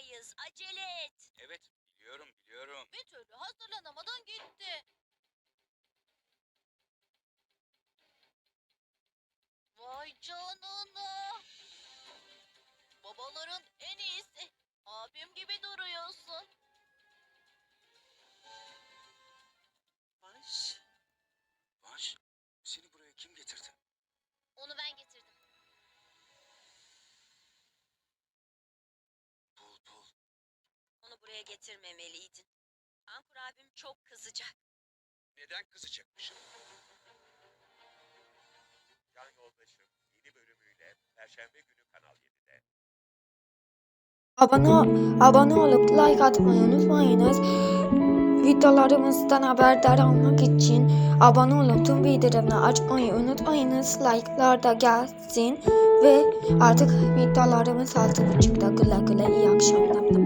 yapmalıyız. Acele et. Evet biliyorum biliyorum. Bir türlü hazırlanamadan gitti. Vay canına. Buraya getirmemeliydin. Ankur abim çok kızacak. Neden kızacakmışım? Can Yoldaşım yeni bölümüyle Perşembe günü Kanal 7'de. Abone, abone olup like atmayı unutmayınız. Videolarımızdan haberdar olmak için abone olup tüm bildirimleri açmayı unutmayınız. Like'lar da gelsin ve artık videolarımız 6.30'da güle güle iyi akşamlar.